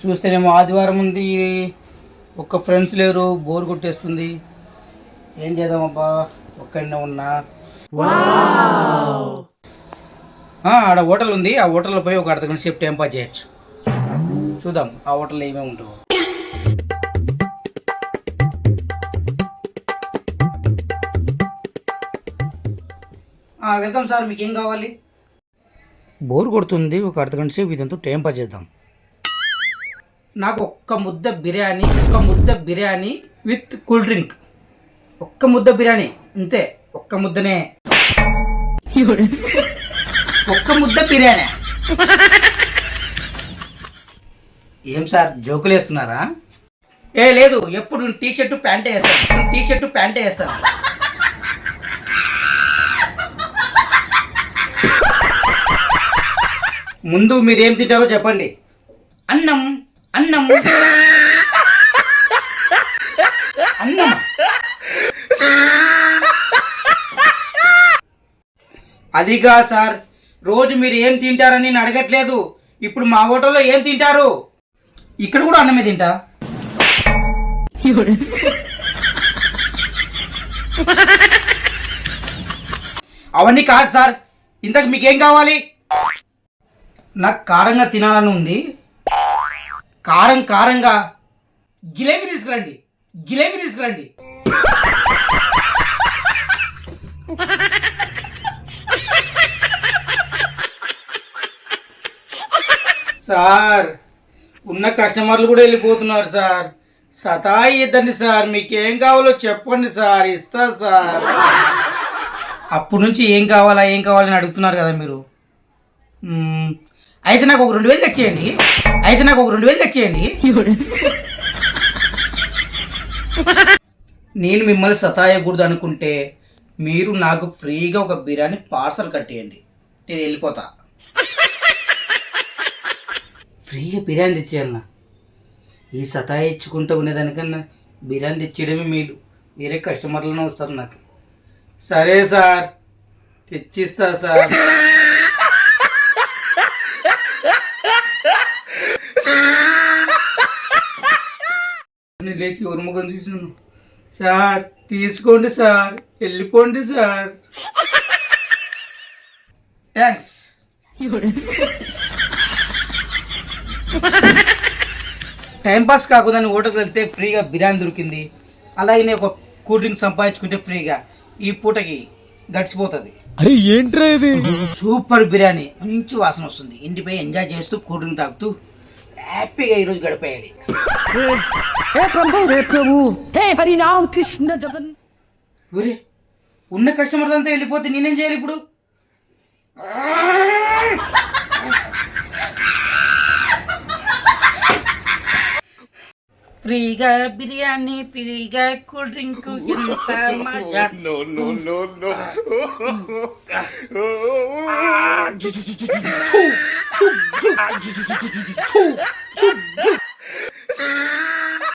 చూస్తేనేమో ఆదివారం ఉంది. ఒక్క ఫ్రెండ్స్ లేరు బోర్ కొట్టేస్తుంది. ఏం చేద్దామబ్బా? ఒక్కడినే ఉన్నా. ఆడ హోటల్ ఉంది. ఆ హోటల్లో పోయి ఒక అర్ధ గంట సేపు టైం పాస్ చేయొచ్చు. చూద్దాం ఆ హోటల్లో ఏమేమి ఉంటావు. వెల్కమ్ సార్ మీకు ఏం కావాలి? బోర్ కొడుతుంది ఒక అర్ధ గంట సేపు ఇదంతా టైం పాస్ చేద్దాం. నాకు ఒక్క ముద్ద బిర్యానీ ఒక్క ముద్ద బిర్యానీ విత్ కూల్ డ్రింక్. ఒక్క ముద్ద బిర్యానీ అంతే ఒక్క ముద్దనే. ఒక్క ముద్ద బిర్యానీ. ఏం సార్ జోకులు వేస్తున్నారా? ఏ లేదు. ఎప్పుడు టీ షర్టు ప్యాంటే వేస్తాను. టీ షర్టు ప్యాంటే వేస్తాను. ముందు మీరేం తింటారో చెప్పండి. అన్నం అన్నం. అన్నం. అదిగా సార్ రోజు మీరు ఏం తింటారని నేను అడగట్లేదు. ఇప్పుడు మా హోటల్లో ఏం తింటారు? ఇక్కడ కూడా అన్నమే తింటా. అవన్నీ కాదు సార్. ఇంతకు మీకేం కావాలి? నాకు కారంగా తినాలని ఉంది. కారం కారంగా జిలేబీ తీసుకురండి. జిలేబీ తీసుకురండి. సార్ ఉన్న కస్టమర్లు కూడా వెళ్ళిపోతున్నారు సార్. సతాయి ఇద్దండి సార్ మీకు ఏం కావాలో చెప్పండి సార్ ఇస్తా సార్. అప్పటి నుంచి ఏం కావాలా ఏం కావాలని అడుగుతున్నారు కదా మీరు. అయితే నాకు ఒక రెండు వేలు తెచ్చేయండి. అయితే నాకు ఒక రెండు వేలు తెచ్చేయండి. నేను మిమ్మల్ని సతాయకూడదు అనుకుంటే మీరు నాకు ఫ్రీగా ఒక బిర్యానీ పార్సల్ కట్టేయండి. నేను వెళ్ళిపోతా. ఫ్రీగా బిర్యానీ తెచ్చేయాలన్నా. ఈ సతాయి ఇచ్చుకుంటూ ఉండేదానికన్నా బిర్యానీ తెచ్చేయడమే మీరు వేరే కస్టమర్లను వస్తారు నాకు. సరే సార్. తెచ్చిస్తా సార్. లేచి ఎవరి ముఖం చూసినాను సార్ తీసుకోండి సార్ వెళ్ళిపోండి సార్. థ్యాంక్స్. టైం పాస్ కాకుండా హోటల్కి వెళ్తే ఫ్రీగా బిర్యానీ దొరికింది. అలాగే ఒక కూల్ డ్రింక్ సంపాదించుకుంటే ఫ్రీగా. ఈ పూటకి గడిచిపోతుంది. అరే ఏంట్రా ఇది? సూపర్ బిర్యానీ. మంచి వాసన వస్తుంది. ఇంటిపై ఎంజాయ్ చేస్తూ కూల్ డ్రింక్ తాగుతూ హ్యాపీగా ఈరోజు గడిపేయాలి హే ప్రభు రే ఒరే ఉన్న కస్టమర్ అంతా వెళ్ళిపోతే నేనేం చేయాలి ఇప్పుడు ఫ్రీగా బిర్యానీ ఫ్రీగా కూల్ డ్రింక్ ఎంత మజా నో నో నో నో చూ చూ చూ చూ చూ చూ